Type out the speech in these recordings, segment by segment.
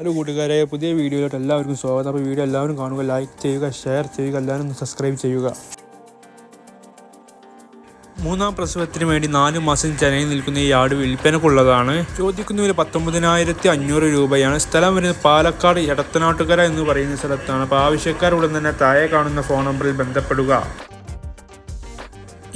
Hello കൂട്ടുകാരെ പുതിയ വീഡിയോയിലോട്ട് എല്ലാവർക്കും സ്വാഗതം. അപ്പോൾ വീഡിയോ എല്ലാവരും കാണുക ലൈക്ക് ചെയ്യുക ഷെയർ ചെയ്യുക എല്ലാവരും സബ്സ്ക്രൈബ് ചെയ്യുക. മൂന്നാം പ്രസവത്തിന് വേണ്ടി നാല് മാസം ചെന്നൈയിൽ നിൽക്കുന്ന ഈ ആട് വിൽപ്പനക്കുള്ളതാണ്. ചോദിക്കുന്ന പത്തൊമ്പതിനായിരത്തി അഞ്ഞൂറ് രൂപയാണ്. സ്ഥലം വരുന്നത് പാലക്കാട് എടത്തനാട്ടുകര എന്ന് പറയുന്ന സ്ഥലത്താണ്. അപ്പോൾ ആവശ്യക്കാരുടൻ തന്നെ താഴെ കാണുന്ന ഫോൺ നമ്പറിൽ ബന്ധപ്പെടുക.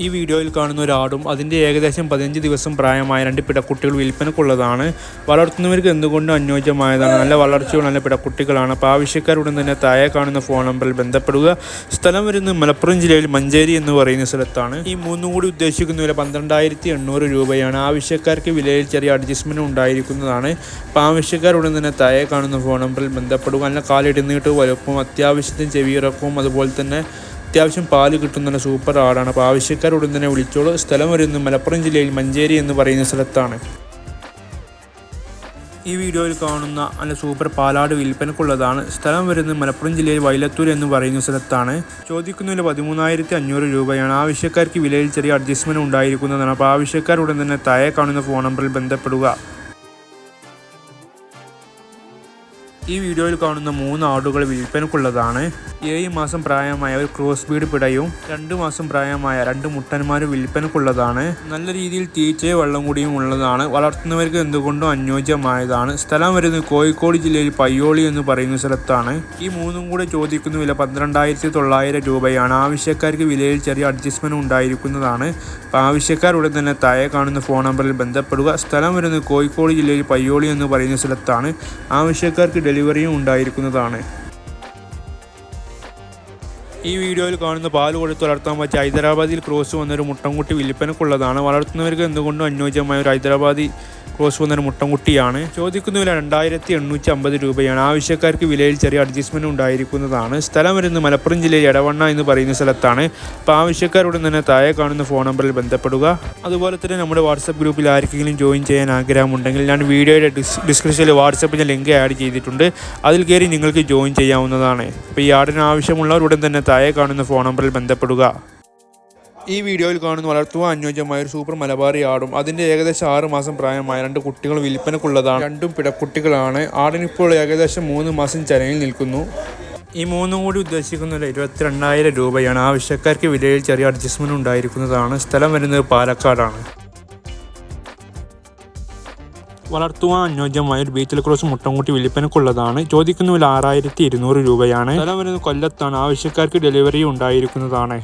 ഈ വീഡിയോയിൽ കാണുന്ന ഒരാടും അതിന്റെ ഏകദേശം പതിനഞ്ച് ദിവസം പ്രായമായ രണ്ട് പിടക്കുട്ടികൾ വിൽപ്പനക്കുള്ളതാണ്. വളർത്തുന്നവർക്ക് എന്തുകൊണ്ടും അനുയോജ്യമായതാണ്? നല്ല വളർച്ചയുള്ള നല്ല പിടക്കുട്ടികളാണ്. അപ്പോൾ ആവശ്യക്കാരുടൻ തന്നെ താഴെ കാണുന്ന ഫോൺ നമ്പറിൽ ബന്ധപ്പെടുക. സ്ഥലം വരുന്നത് മലപ്പുറം ജില്ലയിൽ മഞ്ചേരി എന്ന് പറയുന്ന സ്ഥലത്താണ്. ഈ മൂന്നും കൂടി ഉദ്ദേശിക്കുന്ന വില പന്ത്രണ്ടായിരത്തി എണ്ണൂറ് രൂപയാണ്. ആവശ്യക്കാർക്ക് വിലയിൽ ചെറിയ അഡ്ജസ്റ്റ്മെന്റ് ഉണ്ടായിരിക്കുന്നതാണ്. അപ്പോൾ ആവശ്യക്കാരുടൻ തന്നെ താഴെ കാണുന്ന ഫോൺ നമ്പറിൽ ബന്ധപ്പെടുക. നല്ല കാലിടുന്നിട്ട് വലുപ്പവും അത്യാവശ്യത്തിന് ചെവിയിറക്കവും അതുപോലെ തന്നെ അത്യാവശ്യം പാൽ കിട്ടുന്ന സൂപ്പർ ആടാണ് അപ്പോൾ ആവശ്യക്കാരോടും തന്നെ വിളിച്ചോളൂ. സ്ഥലം വരുന്നത് മലപ്പുറം ജില്ലയിൽ മഞ്ചേരി എന്ന് പറയുന്ന സ്ഥലത്താണ്. ഈ വീഡിയോയിൽ കാണുന്ന നല്ല സൂപ്പർ പാലാട് വിൽപ്പനക്കുള്ളതാണ്. സ്ഥലം വരുന്നത് മലപ്പുറം ജില്ലയിൽ വൈലത്തൂർ എന്ന് പറയുന്ന സ്ഥലത്താണ്. ചോദിക്കുന്നതിൽ പതിമൂന്നായിരത്തി അഞ്ഞൂറ് രൂപയാണ്. ആവശ്യക്കാർക്ക് വിലയിൽ ചെറിയ അഡ്ജസ്റ്റ്മെന്റ് ഉണ്ടായിരിക്കുന്നതാണ്. അപ്പോൾ ആവശ്യക്കാരുടൻ തന്നെ താഴെ കാണുന്ന ഫോൺ നമ്പറിൽ ബന്ധപ്പെടുക. ഈ വീഡിയോയിൽ കാണുന്ന മൂന്ന് ആടുകൾ വിൽപ്പനക്കുള്ളതാണ്. ഏഴ് മാസം പ്രായമായ ഒരു ക്രോസ് ബീഡ് പിടയും രണ്ട് മാസം പ്രായമായ രണ്ട് മുട്ടന്മാരും വിൽപ്പനക്കുള്ളതാണ്. നല്ല രീതിയിൽ തീറ്റയും വെള്ളം കൂടിയും ഉള്ളതാണ്. വളർത്തുന്നവർക്ക് എന്തുകൊണ്ടും അനുയോജ്യമായതാണ്. സ്ഥലം വരുന്നത് കോഴിക്കോട് ജില്ലയിൽ പയ്യോളി എന്ന് പറയുന്ന സ്ഥലത്താണ്. ഈ മൂന്നും കൂടെ ചോദിക്കുന്ന വില പന്ത്രണ്ടായിരത്തി തൊള്ളായിരം രൂപയാണ്. ആവശ്യക്കാർക്ക് വിലയിൽ ചെറിയ അഡ്ജസ്റ്റ്മെന്റ് ഉണ്ടായിരിക്കുന്നതാണ്. ആവശ്യക്കാരുടെ തന്നെ താഴെ കാണുന്ന ഫോൺ നമ്പറിൽ ബന്ധപ്പെടുക. സ്ഥലം വരുന്നത് കോഴിക്കോട് ജില്ലയിൽ പയ്യോളി എന്ന് പറയുന്ന സ്ഥലത്താണ്. ആവശ്യക്കാർക്ക് ഡെലിവറിയും ഉണ്ടായിരിക്കുന്നതാണ്. ഈ വീഡിയോയിൽ കാണുന്ന പാൽ കൊടുത്ത് വളർത്താൻ പറ്റിയ ഹൈദരാബാദിൽ ക്രോസ് വന്നൊരു മുട്ടൻകുട്ടി വിൽപ്പനക്കുള്ളതാണ് വളർത്തുന്നവർക്ക് എന്തുകൊണ്ടും അനുയോജ്യമായ ഒരു ഹൈദരാബാദി ക്രോസ് വന്നൊരു മുട്ടൻകുട്ടിയാണ്. ചോദിക്കുന്ന വില രണ്ടായിരത്തി എണ്ണൂറ്റി അമ്പത് രൂപയാണ്. ആവശ്യക്കാർക്ക് വിലയിൽ ചെറിയ അഡ്ജസ്റ്റ്മെന്റ് ഉണ്ടായിരിക്കുന്നതാണ്. സ്ഥലം വരുന്നത് മലപ്പുറം ജില്ലയിൽ എടവണ്ണ എന്ന് പറയുന്ന സ്ഥലത്താണ്. അപ്പോൾ ആവശ്യക്കാരോട് തന്നെ താഴെ കാണുന്ന ഫോൺ നമ്പറിൽ ബന്ധപ്പെടുക. അതുപോലെ തന്നെ നമ്മുടെ വാട്സപ്പ് ഗ്രൂപ്പിൽ ആർക്കെങ്കിലും ജോയിൻ ചെയ്യാൻ ആഗ്രഹമുണ്ടെങ്കിൽ ഞാൻ വീഡിയോയുടെ ഡിസ്ക്രിപ്ഷനിൽ വാട്സപ്പിന്റെ ലിങ്ക് ആഡ് ചെയ്തിട്ടുണ്ട്. അതിൽ കയറി നിങ്ങൾക്ക് ജോയിൻ ചെയ്യാവുന്നതാണ്. അപ്പോൾ ഈ ആടിന് ആവശ്യമുള്ളവർ ഉടൻ തന്നെ താഴെ കാണുന്ന ഫോൺ നമ്പറിൽ ബന്ധപ്പെടുക. ഈ വീഡിയോയിൽ കാണുന്ന വളർത്തുവാൻ അനുയോജ്യമായ ഒരു സൂപ്പർ മലബാറി ആടും. അതിന്റെ ഏകദേശം ആറ് മാസം പ്രായമായ രണ്ട് കുട്ടികൾ വിൽപ്പനക്കുള്ളതാണ്. രണ്ടും പിടക്കുട്ടികളാണ്. ആടിനിപ്പോൾ ഏകദേശം മൂന്ന് മാസം ചരയിൽ നിൽക്കുന്നു. ഈ മൂന്നും കൂടി ഉദ്ദേശിക്കുന്നത് ഇരുപത്തിരണ്ടായിരം രൂപയാണ് ആവശ്യക്കാർക്ക് വിലയിൽ ചെറിയ അഡ്ജസ്റ്റ്മെന്റ് ഉണ്ടായിരിക്കുന്നതാണ്. സ്ഥലം വരുന്നത് പാലക്കാടാണ്. വളർത്തുവാൻ അനുയോജ്യമായ ഒരു ബീച്ചിൽ ക്രോസ് മുട്ടംകുട്ടി വിൽപ്പനക്കുള്ളതാണ് ചോദിക്കുന്ന വില ആറായിരത്തി ഇരുന്നൂറ് രൂപയാണ്. സ്ഥലം വരുന്നത് കൊല്ലത്താണ്. ആവശ്യക്കാർക്ക് ഡെലിവറി ഉണ്ടായിരിക്കുന്നതാണ്.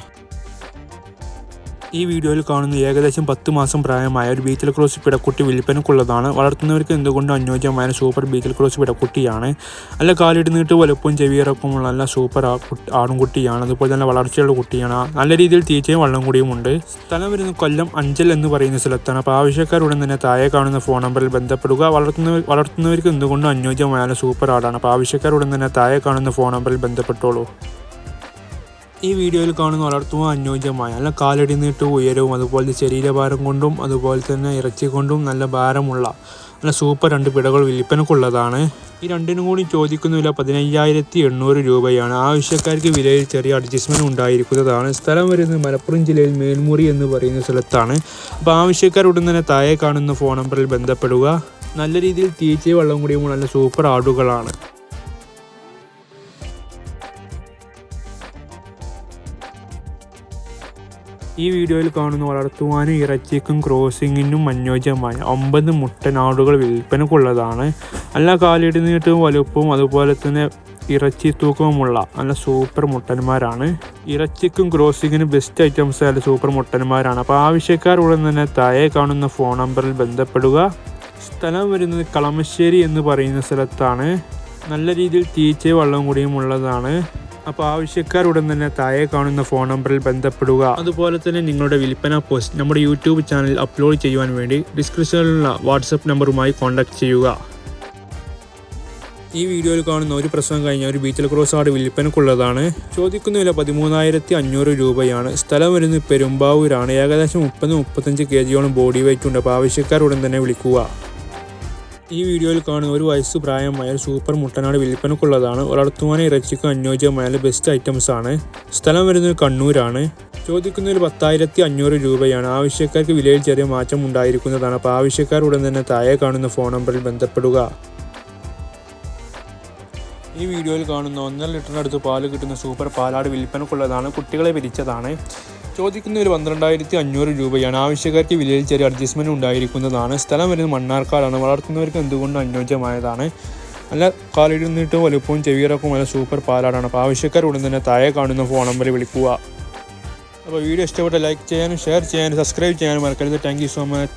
ഈ വീഡിയോയിൽ കാണുന്ന ഏകദേശം പത്ത് മാസം പ്രായമായ ഒരു ബീച്ചൽ ക്രോസ് പിടക്കുട്ടി വിൽപ്പനക്കുള്ളതാണ്. വളർത്തുന്നവർക്ക് എന്തുകൊണ്ടും അനുയോജ്യമായ സൂപ്പർ ബീച്ചൽ ക്രോസ് പിടക്കുട്ടിയാണ്. നല്ല കാലിടുന്നിട്ട് വലുപ്പവും ചെവിയിറക്കമുള്ള നല്ല സൂപ്പർ ആടുംകുട്ടിയാണ് അതുപോലെ തന്നെ വളർച്ചയുള്ള കുട്ടിയാണ്. നല്ല രീതിയിൽ തീറ്റയും വള്ളം കൂടിയും ഉണ്ട്. സ്ഥലം വരുന്ന കൊല്ലം അഞ്ചൽ എന്ന് പറയുന്ന സ്ഥലത്താണ്. അപ്പോൾ ആവശ്യക്കാരുടൻ തന്നെ താഴെ കാണുന്ന ഫോൺ നമ്പറിൽ ബന്ധപ്പെടുക. വളർത്തുന്നവർ വളർത്തുന്നവർക്ക് എന്തുകൊണ്ടും അനുയോജ്യമായ സൂപ്പർ ആടാണ് അപ്പോൾ ആവശ്യക്കാരുടൻ തന്നെ താഴെ കാണുന്ന ഫോൺ നമ്പറിൽ ബന്ധപ്പെട്ടോളൂ. ഈ വീഡിയോയിൽ കാണുന്ന വളർത്തുവാൻ അനുയോജ്യമായ. നല്ല കാലടി നീട്ട് ഉയരവും അതുപോലെ ശരീരഭാരം കൊണ്ടും അതുപോലെ തന്നെ ഇറച്ചി കൊണ്ടും നല്ല ഭാരമുള്ള നല്ല സൂപ്പർ രണ്ട് പിടകൾ വിൽപ്പനക്കുള്ളതാണ്. ഈ രണ്ടിനും കൂടി ചോദിക്കുന്ന വില പതിനയ്യായിരത്തി എണ്ണൂറ് രൂപയാണ്. ആവശ്യക്കാർക്ക് വിലയിൽ ചെറിയ അഡ്ജസ്റ്റ്മെന്റ് ഉണ്ടായിരിക്കുന്നതാണ്. സ്ഥലം വരുന്നത് മലപ്പുറം ജില്ലയിൽ മേൽമുറി എന്ന് പറയുന്ന സ്ഥലത്താണ്. അപ്പോൾ ആവശ്യക്കാർ ഉടൻ തന്നെ താഴെ കാണുന്ന ഫോൺ നമ്പറിൽ ബന്ധപ്പെടുക. നല്ല രീതിയിൽ തീറ്റയും വെള്ളം കൂടിയും നല്ല സൂപ്പർ ആടുകളാണ്. ഈ വീഡിയോയിൽ കാണുന്ന വളർത്തുവാനും ഇറച്ചിക്കും ക്രോസിങ്ങിനും അനുയോജ്യമായ ഒമ്പത് മുട്ടനാടുകൾ വിൽപ്പനക്കുള്ളതാണ്. നല്ല കാലിടി നീട്ടവും വലുപ്പവും അതുപോലെ തന്നെ ഇറച്ചി തൂക്കവുമുള്ള നല്ല സൂപ്പർ മുട്ടന്മാരാണ്. ഇറച്ചിക്കും ക്രോസിങ്ങിനും ബെസ്റ്റ് ഐറ്റംസ് ആയ സൂപ്പർ മുട്ടന്മാരാണ്. അപ്പോൾ ആവശ്യക്കാർ ഉടൻ തന്നെ താഴെ കാണുന്ന ഫോൺ നമ്പറിൽ ബന്ധപ്പെടുക. സ്ഥലം വരുന്നത് കളമശ്ശേരി എന്ന് പറയുന്ന സ്ഥലത്താണ്. നല്ല രീതിയിൽ തീറ്റയും വെള്ളം കൂടിയും ഉള്ളതാണ്. അപ്പോൾ ആവശ്യക്കാർ ഉടൻ തന്നെ താഴെ കാണുന്ന ഫോൺ നമ്പറിൽ ബന്ധപ്പെടുക. അതുപോലെ തന്നെ നിങ്ങളുടെ വിൽപ്പന പോസ്റ്റ് നമ്മുടെ യൂട്യൂബ് ചാനൽ അപ്ലോഡ് ചെയ്യുവാൻ വേണ്ടി ഡിസ്ക്രിപ്ഷനിലുള്ള വാട്സപ്പ് നമ്പറുമായി കോൺടാക്ട് ചെയ്യുക. ഈ വീഡിയോയിൽ കാണുന്ന ഒരു പ്രസവം കഴിഞ്ഞ ഒരു ബീച്ചൽ ക്രോസ് ആട് വിൽപ്പനക്കുള്ളതാണ്. ചോദിക്കുന്ന വില പതിമൂന്നായിരത്തി അഞ്ഞൂറ് രൂപയാണ്. സ്ഥലം വരുന്നത് പെരുമ്പാവൂരാണ്. ഏകദേശം മുപ്പത് മുപ്പത്തഞ്ച് കെ ജിയോളം ബോഡി വെയിറ്റ് ഉണ്ട്. അപ്പോൾ ആവശ്യക്കാർ ഉടൻ തന്നെ വിളിക്കുക. ഈ വീഡിയോയിൽ കാണുന്ന ഒരു വയസ്സ് പ്രായമായ സൂപ്പർ മുട്ടനാട് വിൽപ്പനക്കുള്ളതാണ്. വളർത്തുവാനും ഇറച്ചിക്കും അനുയോജ്യമായ ബെസ്റ്റ് ഐറ്റംസ് ആണ്. സ്ഥലം വരുന്നത് കണ്ണൂരാണ്. ചോദിക്കുന്നതിൽ പത്തായിരത്തി അഞ്ഞൂറ് രൂപയാണ്. ആവശ്യക്കാർക്ക് വിലയിൽ ചെറിയ മാറ്റം ഉണ്ടായിരിക്കുന്നതാണ്. അപ്പോൾ ആവശ്യക്കാർ ഉടൻ തന്നെ താഴെ കാണുന്ന ഫോൺ നമ്പറിൽ ബന്ധപ്പെടുക. ഈ വീഡിയോയിൽ കാണുന്ന ഒന്നര ലിറ്ററിനടുത്ത് പാൽ കിട്ടുന്ന സൂപ്പർ പാലാട് വിൽപ്പനക്കുള്ളതാണ്. കുട്ടികളെ വിരിച്ചതാണ്. ചോദിക്കുന്ന ഒരു പന്ത്രണ്ടായിരത്തി അഞ്ഞൂറ് രൂപയാണ്. ആവശ്യക്കാർക്ക് വിലയിൽ ചെറിയ അഡ്ജസ്റ്റ്മെന്റ് ഉണ്ടായിരിക്കുന്നതാണ്. സ്ഥലം വരുന്നത് മണ്ണാർക്കാടാണ്. വളർത്തുന്നവർക്ക് എന്തുകൊണ്ട് അനുയോജ്യമായതാണ്? നല്ല കാലിടുന്നിട്ട് വലുപ്പവും ചെവിയിറക്കും നല്ല സൂപ്പർ പാലാടാണ് അപ്പോൾ ആവശ്യക്കാർ ഉടൻ തന്നെ താഴെ കാണുന്ന ഫോൺ നമ്പറിൽ വിളിക്കുക. അപ്പോൾ വീഡിയോ ഇഷ്ടപ്പെട്ട ലൈക്ക് ചെയ്യാനും ഷെയർ ചെയ്യാനും സബ്സ്ക്രൈബ് ചെയ്യാനും മറക്കരുത്. Thank so much